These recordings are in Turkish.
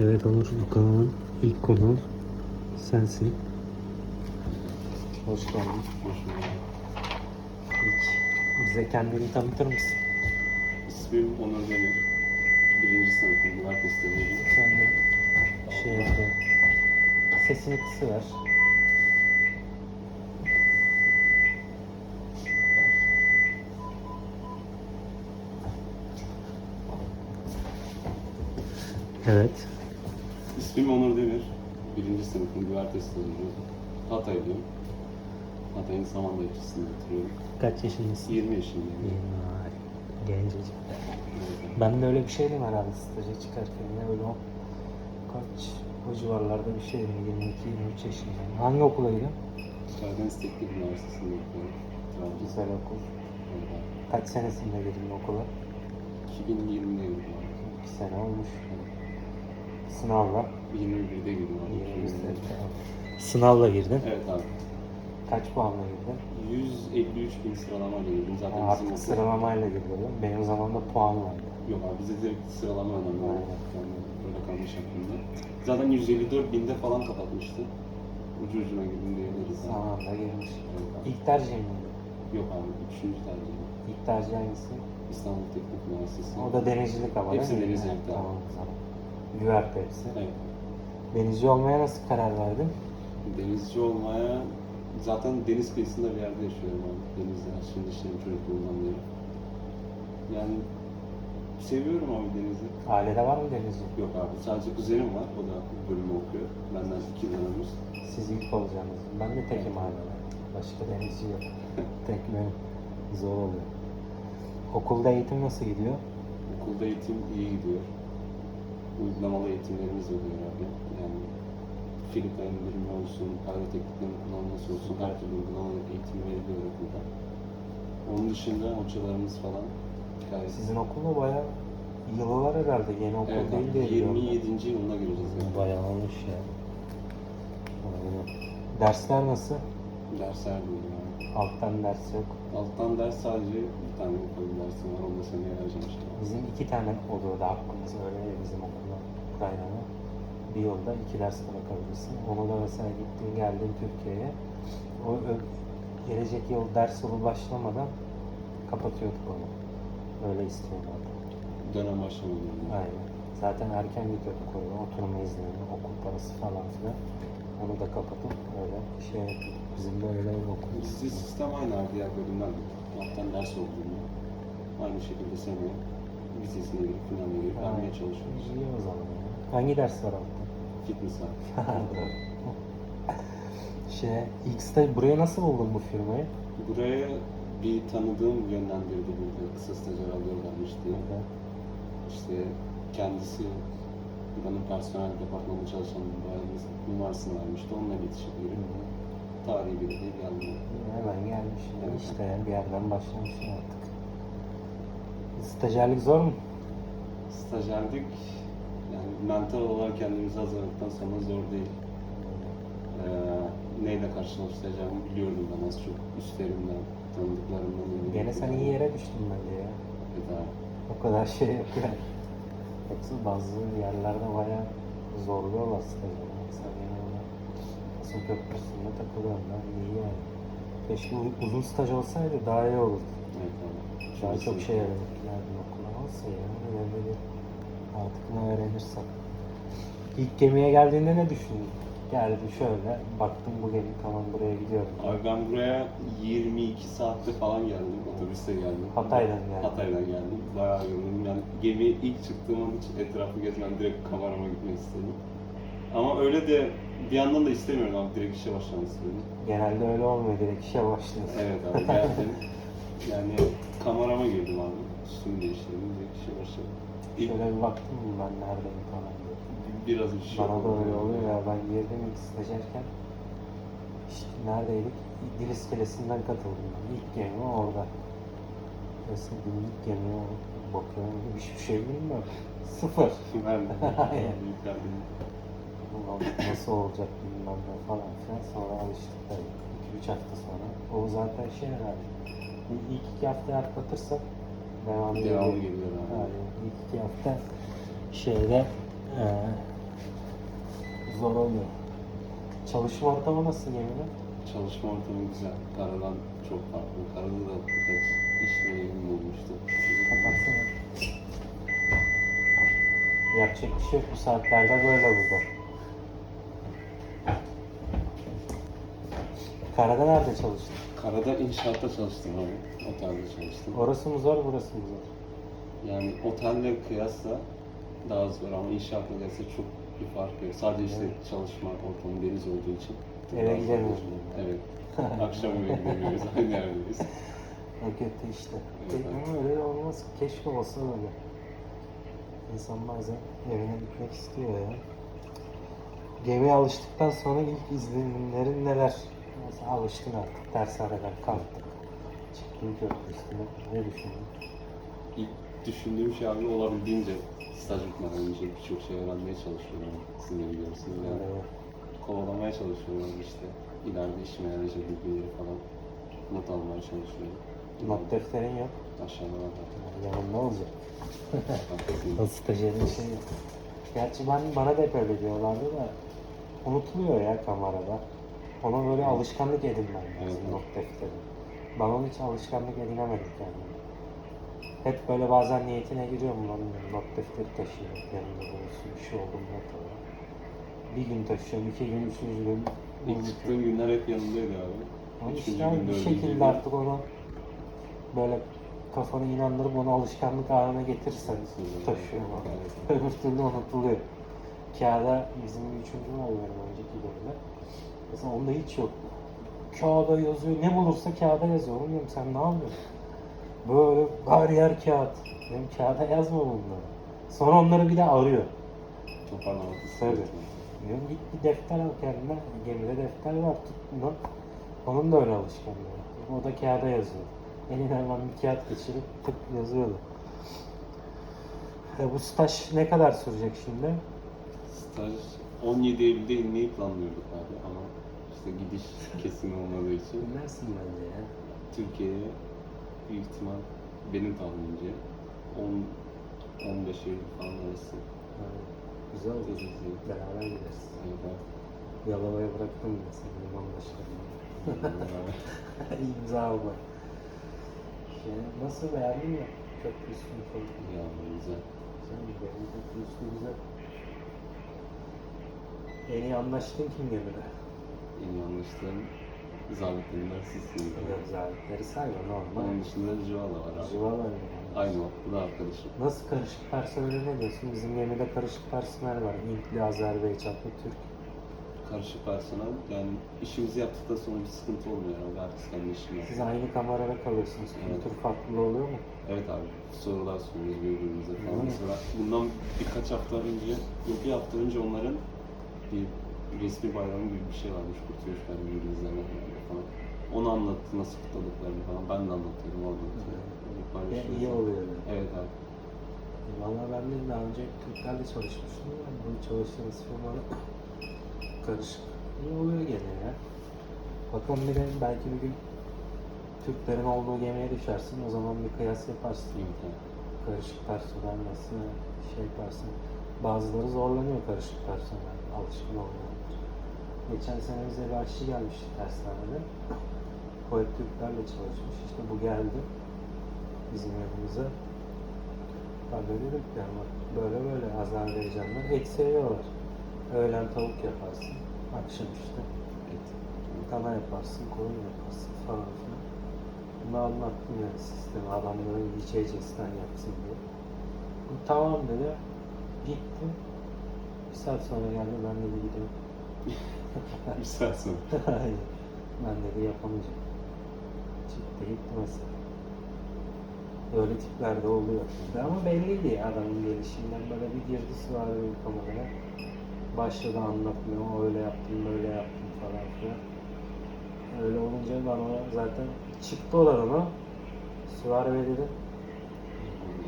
Evet Onur bu kanalın ilk konuğu sensin. Hoş geldin. İlk bize kendini tanıtır mısın? İsmim Onur Demir. Birinci sınıfım üniversitedeyim. Sen de şey yapı. Sesini kısıver. Evet. İsmim Onur Demir. Birinci sınıfım üniversitedeyim. Hatay'dayım. Hatay'ın Samanlı ilçesinde oturuyorum. Kaç yaşındasın? 20 yaşındayım. Vay, Gencecik. Evet. Ben de öyle bir şeydim herhalde staja çıkarken ya öyle o kaç o civarlarda bir şeydim 22-23 yaşındayım. Hangi okuldaydım? Karadeniz Teknik Üniversitesi'nde okuyorum. Güzel okul. Evet. Kaç senesinde girdin okula? 2020'de girdim abi. 2 sene olmuş. Sınavla. 21'de girdim abi. 21 2020'de. sene. Sınavla girdin. Evet abi. Kaç puanla girdin? 153 bin sıralamayla girdim. Zaten Ha, bizim artık okul- sıralamayla girdin. Benim zamanımda puan vardı. Yok abi bize direkt sıralama önemli. Aynen. Yani öyle kalmış aklımda. Zaten 154 binde falan kapatmıştı. Ucu ucuna girdim diyebiliriz. Zamanında girmiş. Evet abi. İlk tercihim miydi? Yok abi, üçüncü tercih. İlk tercih hangisi? İstanbul Teknik Üniversitesi. O da denizcilik ama Hepsi mi? denizcilik, tamam. Tamam Güverte hepsi. Evet. Denizci olmaya nasıl karar verdin? Denizci olmaya zaten deniz kıyısında bir yerde yaşıyorum abi. Denizde şimdi işlerim çocukluğumdan beri. Yani seviyorum abi denizi. Ailede var mı denizci? Yok abi sadece kuzenim var. O da bölümü okuyor. Benden iki dönemimiz. Siz ilk olacaksınız. Ben de tekim ailede. Başka denizci yok. Tek benim. Zor oluyor. Okulda eğitim nasıl gidiyor? Okulda eğitim iyi gidiyor. Uygulamalı eğitimlerimiz oluyor abi. Yani filik indirimi olsun, kayda tekniklerin kullanılması olsun, her türlü uygulamalı eğitim veriliyor okulda. Onun dışında hocalarımız falan gayet Sizin okulda bayağı yılı var herhalde. Yeni okul Evet değil biliyorum. 27. yılına gireceğiz yani. Bayağı olmuş ya. Aynen. Dersler nasıl? Dersler böyle yani. Alttan ders yok. Alttan ders sadece bir tane okul dersim var. Onu da seneye vereceğim işte. Bizim iki tane oluyordu hakkımız öyle ya bizim okulda Ukrayna'da. Bir yılda iki ders bırakabilirsin. Onu da mesela gittin geldin Türkiye'ye. O gelecek yıl ders yılı başlamadan kapatıyorduk onu. Öyle istiyorlardı. Dönem başlamadı. yani. Aynen. Zaten erken bitiyorduk orada. Oturma izni, okul parası falan filan. Onu da kapatıp öyle şey yapıyorduk. Bizim de öyle bir okul. Bizde sistem aynı abi diğer bölümler. Alttan ders olduğunu. Aynı şekilde seneye vizesine girip finaline girip vermeye çalışıyoruz. İyi o zaman ya. Hangi ders var altta? Fitness abi. şey, X'te buraya nasıl buldun bu firmayı? Buraya bir tanıdığım yönlendirdi burada kısa stajyer alıyorlarmış diye. İşte kendisi buranın personel departmanında çalışan bir bayanımız numarasını vermişti. Onunla iletişim girip tarihi bir de geldi. Hemen gelmiş. Evet. İşte yani bir yerden başlamışsın artık. Stajyerlik zor mu? Stajyerlik yani mental olarak kendimizi hazırladıktan sonra zor değil. Ee, neyle karşılaşacağımı biliyordum ben az çok. Üstlerimden, tanıdıklarımdan. Gene sen iyi yere düştün bence ya. Evet abi. O kadar şey yapıyor. Yoksa bazı yerlerde bayağı zorluyorlar stajyeri. Kasım Köprüsü'nde. İyi yani. Keşke uzun staj olsaydı daha iyi olurdu. Evet abi. Daha çok şey öğrenirlerdi okula. Olsa ya. Önemli değil. Artık ne öğrenirsen. İlk gemiye geldiğinde ne düşündün? Geldim şöyle, baktım bu gemi tamam buraya gidiyorum. Abi ben buraya 22 saatte falan geldim. Otobüste geldim. Hatay'dan geldin. Hatay'dan geldim. Bayağı yoruldum. Yani gemiye ilk çıktığım an hiç etrafı gezmem. Direkt kamerama gitmek istedim. Ama öyle de bir yandan da istemiyorum abi. Direkt işe başlamak istiyorum. Genelde öyle olmuyor, direkt işe başlıyorsun. Evet abi geldim. yani kamerama girdim abi. Üstümü değiştirdim. Direkt işe başladım. İlk Şöyle bir baktım mı ben neredeyim falan diye. biraz bir şey Bana da oldu. öyle oluyor ya ben girdim ilk stajyerken işte neredeydik? Dil iskelesinden katıldım ben. İlk gemi orada. Nasıl bir ilk gemiye bakıyorum hiçbir şey bilmiyorum. Sıfır. Ben de. Aynen. Ulan Nasıl olacak bilmem ne falan filan. Sonra alıştık tabii. 2-3 hafta sonra. O zaten şey herhalde. Bir ilk iki hafta atlatırsak devam Devamı ediyor. geliyor abi. Yani ilk iki hafta şeyde e, Zor oluyor. Çalışma ortamı nasıl gemide? Çalışma ortamı güzel. Karadan çok farklı. Karada da birkaç iş deneyimim olmuştu. Kapatsana. Yapacak bir şey yok. Bu saatlerde böyle burada. Karada nerede çalıştın? Karada inşaatta çalıştım abi. Otelde çalıştım. Orası mı zor, burası mı zor? Yani otelle kıyasla daha zor ama inşaatla kıyasla çok bir fark yok. Sadece işte Evet. çalışma ortamı deniz olduğu için. Eve gidemiyorsun. Evet. Akşam eve gidemiyoruz. Aynı yerdeyiz. O kötü işte. Evet. Ama öyle olmaz. Keşke olsa öyle. İnsan bazen evine gitmek istiyor ya. Gemiye alıştıktan sonra ilk izlenimlerin neler? Mesela alıştın artık. Dershaneden kalktık. Çıktın köprüsüne. Ne düşündün? İlk düşündüğüm şey abi olabildiğince staj bitmeden önce birçok şey öğrenmeye çalışıyorum. Siz de biliyorsunuz yani. Evet. Kovalamaya çalışıyorum işte. İleride işime yarayacak bilgileri falan not almaya çalışıyorum. Not defterin yok. Aşağıda var. Yani yanında olacak. Haklısın. O stajyerin şey. Gerçi ben, bana da hep öyle diyorlardı da unutuluyor ya kamerada. Ona böyle alışkanlık edinmem lazım Evet. not defteri. Ben onun hiç alışkanlık edinemedim kendime. Hep böyle bazen niyetine giriyorum lan not defteri taşıyorum yanımda bulunsun bir şey oldu not alayım. Bir gün taşıyorum, iki gün, üçüncü gün İlk çıktığım günler hep yanımdaydı abi. Ama işte bir şekilde artık onu böyle kafanı inandırıp onu alışkanlık haline getirsen taşıyor. Evet. Öbür türlü unutuluyor. Kağıda bizim üçüncü mü oluyor önceki bölümde. Mesela onda hiç yok. Kağıda yazıyor. Ne bulursa kağıda yazıyor. Oğlum diyorum sen ne yapıyorsun? Böyle her yer kağıt. Benim kağıda yazma bunları. Sonra onları bir de arıyor. Toparlamak istedim. Diyorum git bir defter al kendine. Gemide defter var tut bunu. Onun da öyle alışkanlığı. O da kağıda yazıyor. Eline hemen bir kağıt geçirip tık yazıyordu. E, bu staj ne kadar sürecek şimdi? Staj 17 Eylül'de inmeyi planlıyorduk abi ama işte gidiş kesin olmadığı için Bilmezsin bence ya. Türkiye'ye büyük ihtimal benim tahminimce 10 15 Eylül falan arası Güzel olur. gideceğiz. Beraber gideriz. Evet Yalova'ya bıraktım ben seni liman başlarına. İmza alma. Şey, nasıl beğendin mi? Köprü üstünü falan. ya güzel. Güzel mi? Benim köprü üstü güzel. En iyi anlaştığın kim gemide? Anlaştığım zabitlerinden sizsiniz. Özellikleri sayma normal. Onun dışında Juvala var abi. Civa var? Aynı o. Bu da arkadaşım. Nasıl karışık personeli ne diyorsun? Bizim gemide karışık personel var. Hintli, Azerbaycanlı, Türk. Karışık personel. Yani işimizi yaptıktan sonra bir sıkıntı olmuyor abi. Herkes kendi işini Siz yapıyor. aynı kamerada kalıyorsunuz. Evet. Kültür farklılığı oluyor mu? Evet abi. Sorular soruyoruz birbirimize falan. Mesela bundan birkaç hafta önce, yok bir hafta önce onların bir resmi bayramı gibi bir şey varmış. Kurtuluş Bayramı İngilizlerle falan. Onu anlattı, nasıl kutladıklarını falan. Ben de anlatıyorum, o anlatıyor. Öyle Ya iyi oluyor. Yani. Evet abi. Valla ben de daha önce Türklerle çalışmıştım ama bu çalıştığımız firmada karışık. İyi oluyor gene ya. Bakalım bir de belki bir gün Türklerin olduğu gemiye düşersin o zaman bir kıyas yaparsın. Evet abi. Karışık personel nasıl şey yaparsın. Bazıları zorlanıyor karışık personel, alışkın olmayanlar. Geçen sene bize bir aşçı gelmişti tersanede. Hep Türklerle çalışmış. İşte bu geldi bizim yanımıza. Ben de dedim ki bak böyle böyle Azerbaycanlar et seviyorlar. Öğlen tavuk yaparsın, akşam işte Evet. dana yaparsın, koyun yaparsın falan filan. Bunu anlattım yani sistemi adamların içeceğinden yapsın diye. Bu tamam dedi. Gitti. Bir saat sonra geldi ben dedi gidiyorum. Bir saat sonra. Hayır. ben dedi yapamayacağım. Çıktı gitti mesela. Öyle tipler de oluyor. Ama belliydi ya adamın gelişinden böyle bir girdi süvari bir kameraya. Başladı anlatmıyor, öyle yaptım, böyle yaptım falan filan. Öyle olunca ben ona zaten çıktı oradan o. Süvari Bey dedi.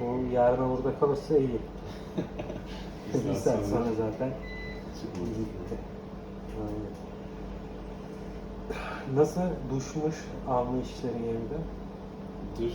Bu yarın burada kalırsa iyi. bir saat sonra zaten gitti. Nasıl duşmuş alma işleri yerinde? Duş,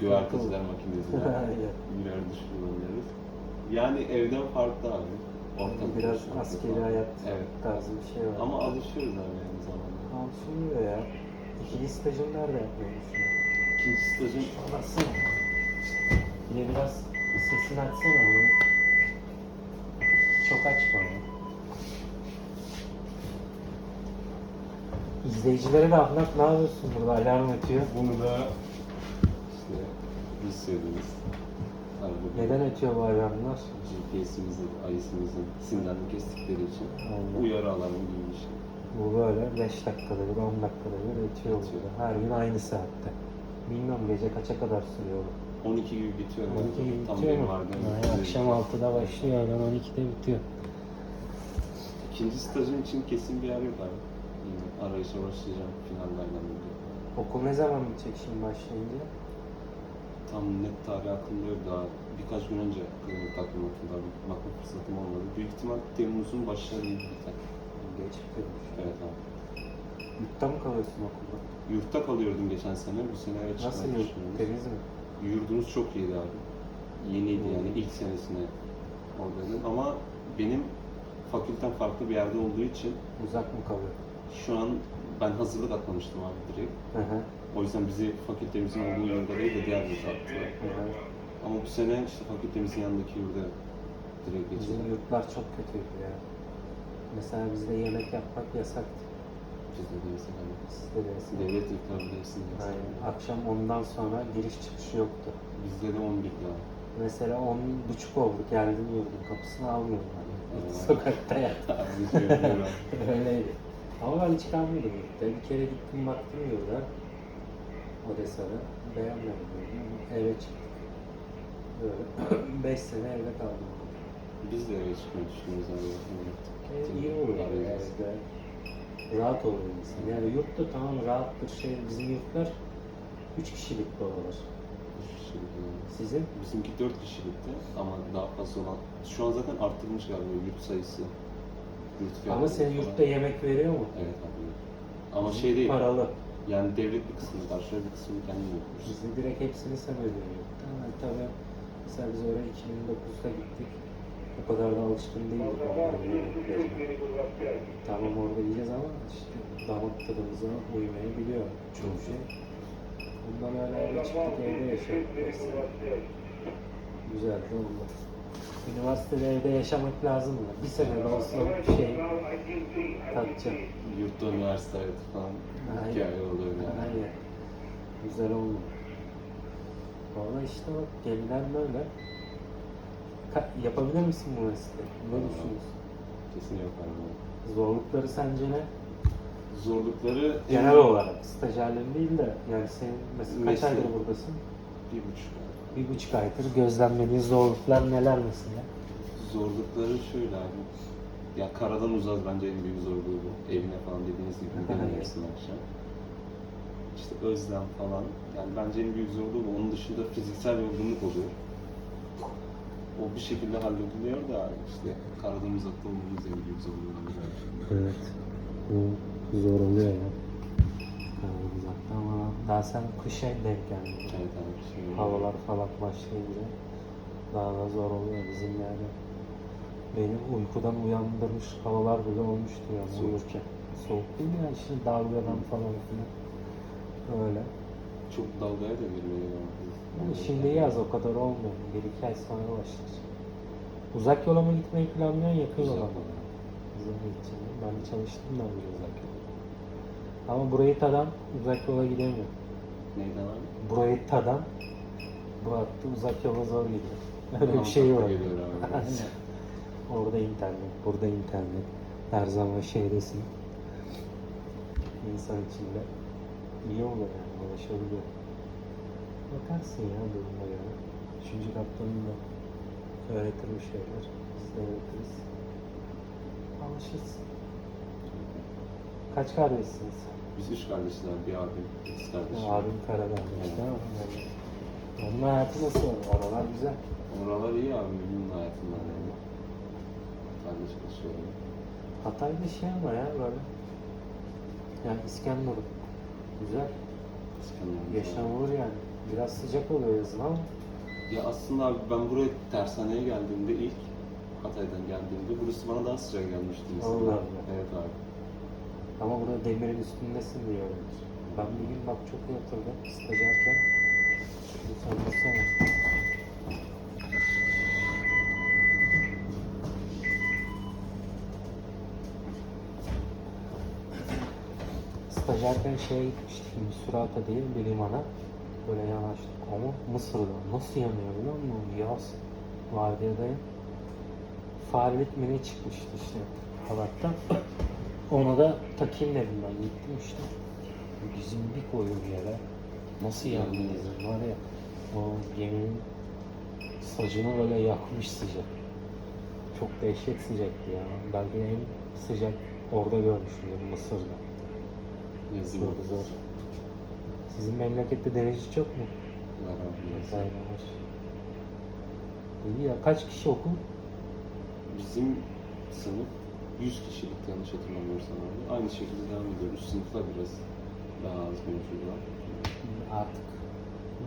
güverteciler makinesi. Aynen. Birer duş kullanıyoruz. Yani evden farklı abi. Ortam Biraz konuşmak askeri falan. hayat Evet. tarzı bir şey var. Ama alışıyoruz abi aynı zamanda. Alışılıyor ya. İkinci stajını nerede yapmayı düşünüyorsun? İkinci stajım Anlatsana. Bir de biraz sesini açsana onu. Çok açma onu. İzleyicilere de anlat ne yapıyorsun burada alarm ötüyor. bunu da işte biz söylediniz. Arada Neden ötüyor bu alarmlar? GPS'imizin, IS'imizin sinyalini kestikleri için Aynen. uyarı alarmı gibi bir şey. Bu böyle 5 dakikada bir 10 dakikada bir ötüyor Ötüyor. burada. Her gün aynı saatte. Bilmiyorum gece kaça kadar sürüyor bu. 12 gibi bitiyor. 12 gibi Tam bitiyor benim mu? vardığım akşam 6'da başlıyor, öğlen 12'de bitiyor. İkinci stajım için kesin bir yer yok abi. Yine arayışa başlayacağım finallerden önce. Okul ne zaman bitecek şimdi başlayınca? Tam net tarih aklımda yok daha birkaç gün önce klinik takvim hakkında bakma fırsatım olmadı. Büyük ihtimal Temmuz'un başları gibi biter. Geç bitiyormuş. Evet abi. Yurtta mı kalıyorsun okulda? Yurtta kalıyordum geçen sene. Bu sene eve Nasıl çıkmayı yurt? düşünüyoruz. Temiz mi? Yurdumuz çok iyiydi abi. Yeniydi Hmm. yani ilk senesine oradaydım. Ama benim fakültem farklı bir yerde olduğu için Uzak mı kalıyor? Şu an ben hazırlık atlamıştım abi direkt. Hı hı. O yüzden bizi fakültemizin olduğu yurda değil de diğer yurda attılar. hı hı. Ama bu sene işte fakültemizin yanındaki yurda direkt Bizim geçirdim. yurtlar çok kötüydü ya. Mesela bizde yemek yapmak yasaktı. Bizde de hani Sizde de yasak. devlet yurtları bilirsin. Aynen. Akşam ondan sonra giriş çıkışı yoktu. Bizde de 11 ya. Mesela on buçuk oldu geldim yurdun kapısını almıyorlar. Evet. Sokakta yat. Abi yapıyorum. Öyleydi. Ama ben hiç kalmadım yurtta. Bir kere gittim baktım yurda. Odessa'da. Beğenmedim. Eve çıktık. Böyle. Beş sene evde kaldım. Biz de eve çıkmayı düşünüyoruz abi. E, iyi olur Arayacağız. evde. Rahat olur insan. Yani yurt da tamam rahattır şey. Bizim yurtlar üç kişilik odalar. Sizin? Bizimki 4 kişilikti ama daha fazla olan, şu an zaten arttırmış galiba yurt sayısı. Yurt Ama falan. yurtta yemek veriyor mu? Evet abi. Ama şey değil, Paralı. yani devlet bir kısmını karşılıyor, bir kısmını kendin yapıyoruz. Bizde direkt hepsini sen ödüyorsun. Ama tabii mesela biz oraya 2009'da gittik. O kadar da alışkın değildik. Tamam orada yiyeceğiz ama işte damak tadımıza uymayabiliyor çoğu şey. Bundan öyle çıktık evde yaşadık mesela. Güzel de oldu. Üniversitede evde yaşamak lazım mı? Bir sene de bir şey tatacağım. Yurtta üniversite hayatı falan Aynen. hikaye oluyor yani. Aynen. Güzel oldu. Valla işte bak gemiler böyle. Ka- yapabilir misin bu mesleği? Ne Vallahi. düşünüyorsun? Kesin yok abi. Zorlukları sence ne? Zorlukları Genel olarak stajyerlerin değil de yani senin mesela kaç Mesleği. aydır buradasın? bir buçuk ay. Bir buçuk aydır gözlemlediğin zorluklar neler mesela? Zorlukları şöyle abi. Ya karadan uzak bence en büyük zorluğu bu. Evine falan dediğiniz gibi gidemiyorsun akşam. İşte özlem falan. Yani bence en büyük zorluğu bu. Onun dışında fiziksel yorgunluk oluyor. O bir şekilde hallediliyor da işte karadan uzakta olmamız en büyük zorluğu. Evet. Bu zor oluyor ya. Daha sen kışa denk geldin. Evet abi. Şey, Havalar falan başlayınca daha da zor oluyor bizim yani. Beni uykudan uyandırmış havalar bile olmuştu yani Soğuk. uyurken. Soğuk değil ya işte dalgadan falan filan. Öyle. Çok dalgaya da girmiyor. Yani şimdi yaz o kadar olmuyor. Bir iki ay sonra başlar. Uzak yola mı gitmeyi planlıyorsun yakın yola mı? Bizim gideceğim. Ben çalıştım da uzak yola. Ama burayı tadan uzak yola gidemiyor. Neyden abi? Burayı tadan bu hattı uzak yola zor gidiyor. Öyle bir şey var. Geliyor abi. Aynen. Orada internet, burada internet. Her zaman şeydesin. İnsan içinde. İyi oluyor yani, ulaşabiliyor. Bakarsın ya duruma göre. Üçüncü kaptanın da öğretir bir şeyler. Biz de öğretiriz. Alışırsın. Kaç kardeşsiniz? Biz üç kardeşiz abi. Bir abim, kız kardeşim. Abim Karadağ işte ama yani. Onun hayatı nasıl? Oralar güzel. Oralar iyi abi. Memnun hayatımdan yani. Kardeş çalışıyorum. Hatay'da şey ama ya böyle. Yani İskenderun. Güzel. İskenderun'da. Yaşanılır yani. Biraz sıcak oluyor yazın ama. Ya aslında abi ben buraya tersaneye geldiğimde ilk Hatay'dan geldiğimde burası bana daha sıcak gelmişti. Allah Allah. Evet abi. Ama burada demirin üstündesin diyorlar. Ben bir gün bak çok iyi hatırladım stajyerken. Bir sandırsana. Stajyerken şeye gitmiştik, Misurata değil bir limana. Böyle yanaştık ama Mısır'da. Nasıl yanıyor biliyor musun? Yaz vardiyadayım. Farelik mi ne çıkmıştı işte halattan. Ona da takayım dedim ben gittim işte. Bizim bir koyu bir yere. Nasıl yandı bizim var ya. O geminin sacını böyle yakmış sıcak. Çok dehşet sıcaktı ya. Belki en sıcak orada görmüşümdür Mısır'da. Yazın Zor zor. Sizin memlekette derece çok mu? Var abi. var. İyi ya. Kaç kişi okul? Bizim sınıf 100 kişilik yanlış hatırlamıyorsam abi. Aynı şekilde devam ediyoruz. Sınıfta biraz daha az var. Artık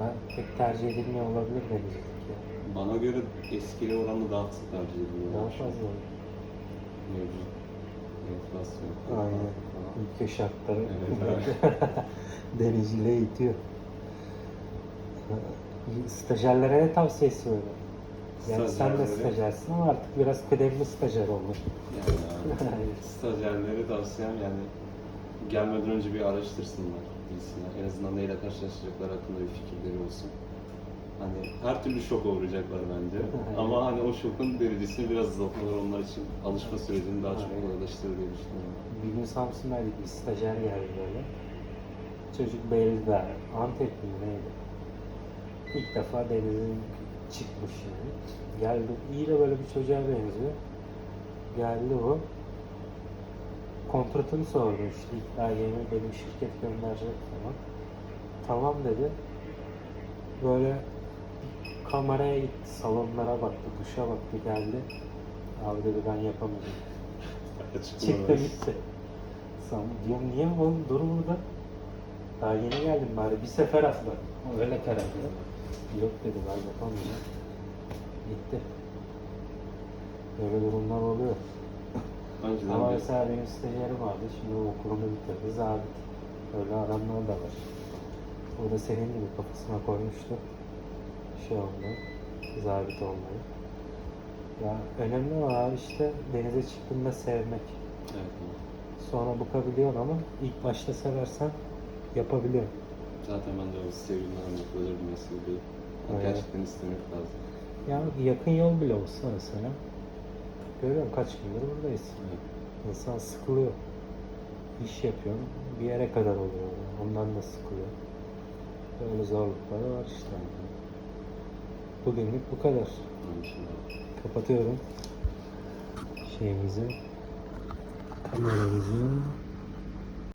ben pek tercih edilmiyor olabilir denizcilik ya. Bana göre eskiye oranla daha sık tercih ediliyor. Daha fazla. Mevcut enflasyon. Aynen. falan. Ülke şartları Evet, denizciliğe itiyor. Stajyerlere ne tavsiyesi öyle? Yani sen de stajyersin ama artık biraz kıdemli stajyer oldun. Yani abi, stajyerlere tavsiyem yani gelmeden önce bir araştırsınlar, bilsinler. En azından neyle karşılaşacaklar hakkında bir fikirleri olsun. Hani her türlü şok uğrayacaklar bence. Ama hani o şokun derecesini biraz azaltmalar onlar için alışma sürecini daha çok kolaylaştırır diye düşünüyorum. Bir gün Samsun'daydık bir stajyer geldi böyle. Çocuk Beyli'de, Antepli mi neydi? İlk defa denizin çıkmış yani. Geldi, iyi de böyle bir çocuğa benziyor. Geldi o. Kontratını sordu işte yeni benim şirket gönderecek falan. Tamam dedi. Böyle kameraya gitti, salonlara baktı, duşa baktı geldi. Abi dedi ben yapamadım. Çıktı gitti. Sen diyorum niye oğlum dur burada. Daha yeni geldim bari bir sefer atla. Öyle karar. Yok dedi ben yapamayacağım. Gitti. Böyle durumlar oluyor. Önceden Ama bir- mesela benim stajyerim vardı. Şimdi o okulunu bitirdi. Zabit. Öyle adamlar da var. O da senin gibi kafasına koymuştu. Şey olmayı. Zabit olmayı. Ya önemli olan işte denize çıktığında sevmek. Evet. Sonra bıkabiliyorsun ama ilk başta seversen yapabiliyorsun. Zaten ben de o sevgilimden yapılır bir mesele değil. Yani Evet. Gerçekten istemek lazım. Yani yakın yol bile olsa mesela. Görüyorum kaç gündür buradayız. Evet. İnsan sıkılıyor. İş yapıyorsun. Bir yere kadar oluyor. Ondan da sıkılıyor. Böyle zorlukları var işte. Bugünlük bu kadar. Kapatıyorum. Şeyimizi. Kameramızı.